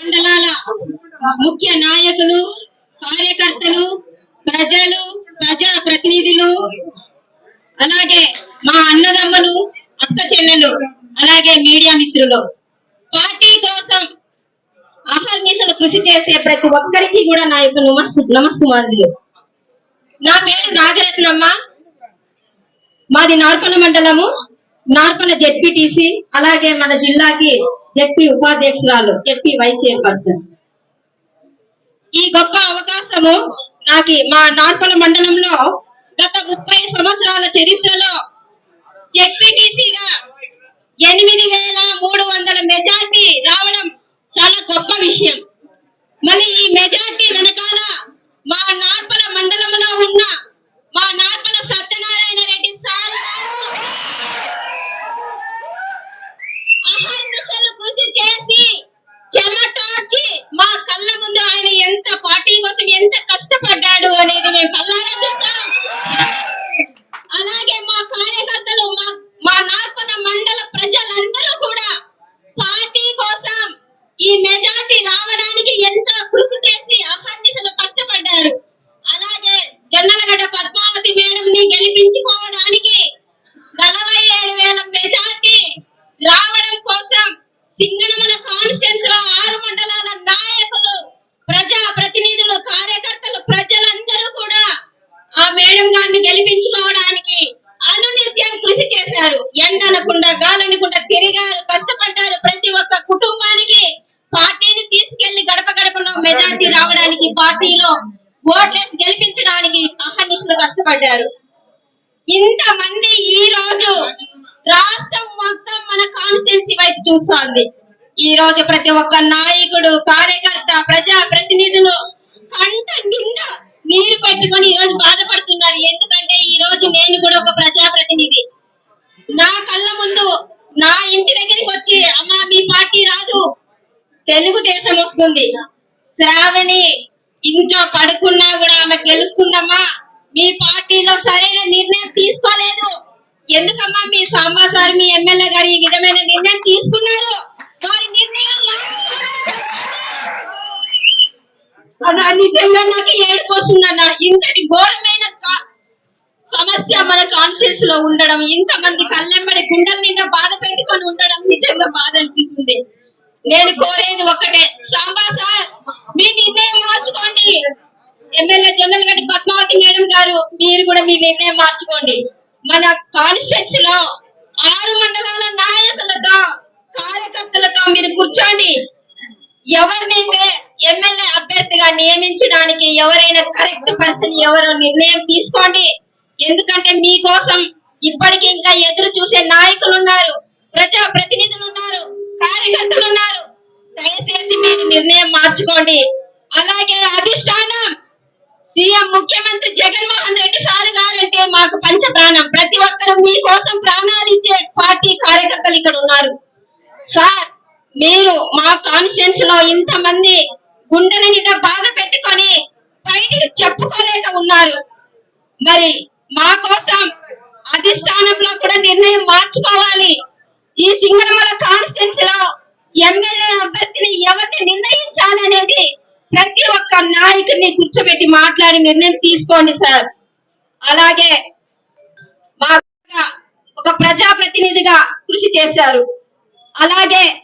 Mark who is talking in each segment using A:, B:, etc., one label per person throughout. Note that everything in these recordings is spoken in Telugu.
A: మండలాల ముఖ్య నాయకులు కార్యకర్తలు ప్రజలు ప్రజా ప్రతినిధులు అలాగే మా అన్నదమ్ములు అక్క చెల్లెలు అలాగే మీడియా మిత్రులు. పార్టీ కోసం అహర్నిశలు కృషి చేసే ప్రతి ఒక్కరికి కూడా నా యొక్క నమస్సు నమస్సుమాంజులు. నా పేరు నాగరత్నమ్మ. మాది నార్పల మండలము. నార్పల జెడ్పీటీసీ అలాగే మన జిల్లాకి జెడ్పీ ఉపాధ్యక్షురాలు జెడ్పీ వైస్ చైర్పర్సన్. ఈ గొప్ప అవకాశము నాకు మా నార్పల మండలంలో గత ముప్పై సంవత్సరాల చరిత్రలో జెడ్పీటీసీగా ఎనిమిది వేల మూడు వందల మెజార్టీ రావడం చాలా గొప్ప విషయం మళ్ళీ ఈ మెజార్టీ వెనకాల మా నార్పల మండలంలో ఉన్న మా నార్పల సత్యనారాయణ రెడ్డి సార్ గారు అహర్నిశలు కృషి చేసి చెమటార్చి మా కళ్ళ ముందు ఆయన ఎంత పార్టీ కోసం ఎంత కష్టపడ్డాడు అనేది మేము కళ్ళారా చూసాం అలాగే మా కార్యకర్తలు మా మా నార్పల మండల ప్రజలందరూ కూడా పార్టీ కోసం ఈ మెజార్టీ రావడానికి ఎంతో కృషి చేసి అహర్నిశలు కష్టపడ్డారు అలాగే జొన్నలగడ్డ పద్మావతి గెలిపించుకోవడానికి నలభై ఏడు వేల మెజార్టీ రావడం కోసం సింగనమల కాన్స్టిట్యూన్స్లో ఆరు మండలాల నాయకులు ప్రజా ప్రతినిధులు కార్యకర్తలు ప్రజలందరూ కూడా ఆ మేడం గారిని గెలిపించుకోవడానికి అనునిత్యం కృషి చేశారు. ఎండనకుండా గాలనకుండా తిరిగారు కష్టపడ్డారు ప్రతి ఒక్క కుటుంబానికి. పార్టీని తీసుకెళ్ళి గడప గడపలో మెజార్టీ రావడానికి పార్టీలో ఓట్లేసి గెలిపించడానికి అహర్నిశలు కష్టపడ్డారు. ఇంతమంది ఈ రోజు రాష్ట్రం మొత్తం మన కాన్స్టిట్యున్సీ వైపు చూస్తోంది. ఈ రోజు ప్రతి ఒక్క నాయకుడు కార్యకర్త ప్రజా ప్రతినిధులు కంట నిండా నీరు పెట్టుకొని ఈ రోజు బాధపడుతున్నారు. ఎందుకంటే ఈ రోజు నేను కూడా ఒక ప్రజా ప్రతినిధి. నా కళ్ళ ముందు నా ఇంటి దగ్గరికి వచ్చి అమ్మ మీ పార్టీ రాదు. తెలుగుదేశం వస్తుంది. శ్రావణి ఇంట్లో పడుకున్నా కూడా ఆమె గెలుస్తుందమ్మా. మీ పార్టీలో సరైన నిర్ణయం తీసుకోలేదు. ఎందుకమ్మా మీ సాంబా సార్ మీ ఎమ్మెల్యే గారు ఈ విధమైన నిర్ణయం తీసుకున్నారు? వారి నిర్ణయం నిజంగా నాకు ఏడుపు వస్తుందన్న. ఇంతటి ఘోరమైన కా- సమస్య మన కాన్షియస్లో ఉండడం ఇంతమంది కళ్ళెంబడి గుండెల నిండా బాధ పెట్టుకొని ఉండడం నిజంగా బాధ అనిపిస్తుంది. నేను కోరేది ఒకటే. సాంబా సార్ మీ నిర్ణయం మార్చుకోండి. ఎమ్మెల్యే జొన్నలగడ్డి పద్మావతి మేడం గారు మీరు కూడా మీ నిర్ణయం మార్చుకోండి. మన కాన్స్టిట్యూన్సీ లో ఆరు మండలాల నాయకులతో కార్యకర్తలతో మీరు కూర్చోండి. ఎవరినైతే ఎమ్మెల్యే అభ్యర్థిగా నియమించడానికి ఎవరైనా కరెక్ట్ పర్సన్ ఎవరో నిర్ణయం తీసుకోండి. ఎందుకంటే మీకోసం ఇప్పటికి ఇంకా ఎదురు చూసే నాయకులు ఉన్నారు ప్రజా ప్రతినిధులు ఉన్నారు కార్యకర్తలు ఉన్నారు. దయచేసి మీరు నిర్ణయం మార్చుకోండి. అలాగే అధిష్టానం మీకోసం ప్రాణాలు ఇచ్చే పార్టీ కార్యకర్తలు ఇక్కడ ఉన్నారు. సార్ మీరు మా కాన్స్టిట్యూన్స్లో ఇంతమంది గుండెల నిండా బాధ పెట్టుకొని బయటికి చెప్పుకోలేక ఉన్నారు. మరి మా కోసం అధిష్టానంలో కూడా నిర్ణయం మార్చుకోవాలి. ఈ సింగనమల కాన్స్టిట్యూన్స్లో ఎమ్మెల్యే అభ్యర్థిని ఎవరిని నిర్ణయించాలి అనేది ప్రతి ఒక్క నాయకుడిని కూర్చోబెట్టి మాట్లాడి నిర్ణయం తీసుకోండి సార్. అలాగే ప్రజా కృషి చేశారు. అలాగే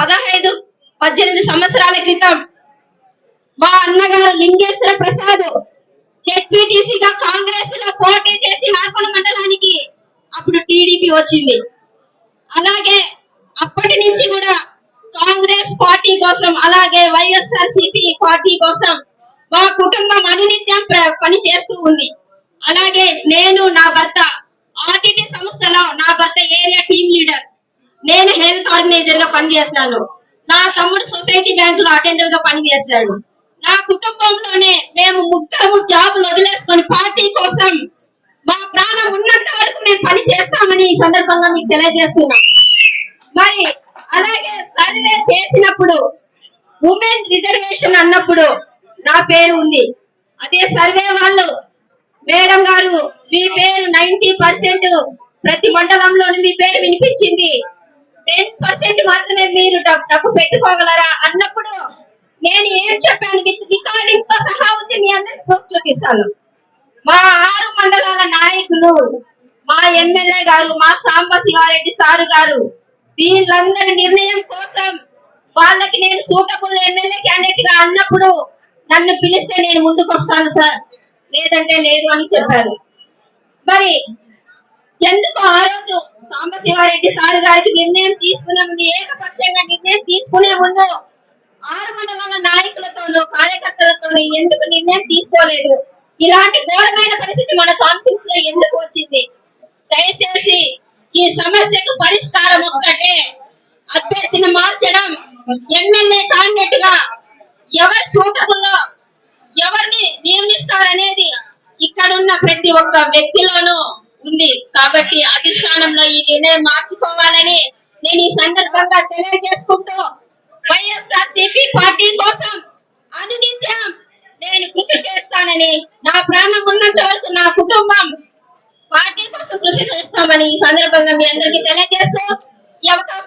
A: పదహైదు పద్దెనిమిది సంవత్సరాల క్రితం మా అన్నగారు లింగేశ్వర ప్రసాద్ జెడ్పీటీసీగా కాంగ్రెస్లో పోటీ చేసి నార్పల మండలానికి అప్పుడు టీడీపీ వచ్చింది. అలాగే అప్పటి నుంచి కూడా కాంగ్రెస్ పార్టీ కోసం అలాగే వైఎస్ఆర్ సిపి పార్టీ కోసం మా కుటుంబం అనునిత్యం ప్ర- పని చేస్తూ ఉంది. అలాగే నేను నా భర్త ఆర్టీటీ సంస్థలో నా భర్త ఏరియా టీమ్ లీడర్. నేను హెల్త్ ఆర్గనైజర్గా పనిచేస్తాను. నా తమ్ముడు సొసైటీ బ్యాంక్లో అటెండర్గా పనిచేస్తాడు. నా కుటుంబంలోనే మేము ముగ్గురము జాబులు వదిలేసుకొని పార్టీ కోసం మా ప్రాణం ఉన్నంత వరకు మేము పని చేస్తామని ఈ సందర్భంగా మీకు తెలియజేస్తున్నాం. మరి అలాగే సర్వే చేసినప్పుడు ఉమెన్ రిజర్వేషన్ అన్నప్పుడు నా పేరు ఉంది. అదే సర్వే వాళ్ళు మేడం గారు మీ పేరు నైన్టీ పర్సెంట్ ప్రతి మండలంలోని మీ పేరు వినిపించింది. టెన్ పర్సెంట్ మాత్రమే మీరు డబ్బు పెట్టుకోగలరా అన్నప్పుడు నేను ఏం చెప్పాను? విత్ రికార్డింగ్తో సహా ఉంది మీ అందరికి ప్రూఫ్ చూపిస్తాను. మా ఆరు మండలాల నాయకులు మా ఎమ్మెల్యే గారు మా సాంబ శివారెడ్డి సారు గారు వీళ్ళందరి నిర్ణయం కోసం వాళ్ళకి నేను సూటబుల్ ఎమ్మెల్యే క్యాండిడేట్గా అన్నప్పుడు నన్ను పిలిస్తే నేను ముందుకు వస్తాను సార్ లేదంటే లేదు అని చెప్పారు. మరి ఎందుకు ఆ రోజు సాంబశివారెడ్డి సార్ గారికి నిర్ణయం తీసుకునే ముందు ఏకపక్షంగా నిర్ణయం తీసుకునే ముందు ఆరు మండలాల నాయకులతోనూ కార్యకర్తలతోనూ ఎందుకు నిర్ణయం తీసుకోలేదు? ఇలాంటి ఘోరమైన పరిస్థితి మన కాన్ఫరెన్స్లో ఎందుకు వచ్చింది? దయచేసి ఈ సమస్యకు పరిష్కారం ఒక్కటే. అభ్యర్థిని మార్చడం ఎమ్మెల్యే క్యాండిడేట్గా ఎవరు సూట్ ఎవరిని నియమిస్తారనేది ఇక్కడ ఉన్న ప్రతి ఒక్క వ్యక్తిలోనూ ఉంది. కాబట్టి అధిష్టానంలో ఈ నిర్ణయం మార్చుకోవాలని నేను ఈ సందర్భంగా తెలియజేసుకుంటూ వైఎస్ఆర్ పార్టీ కోసం అనునిత్యం నేను కృషి చేస్తానని నా ప్రాణం ఉన్నంత వరకు నా కుటుంబం పార్టీ కోసం కృషి చేస్తామని ఈ సందర్భంగా మీ అందరికీ తెలియజేస్తూ ఈ అవకాశం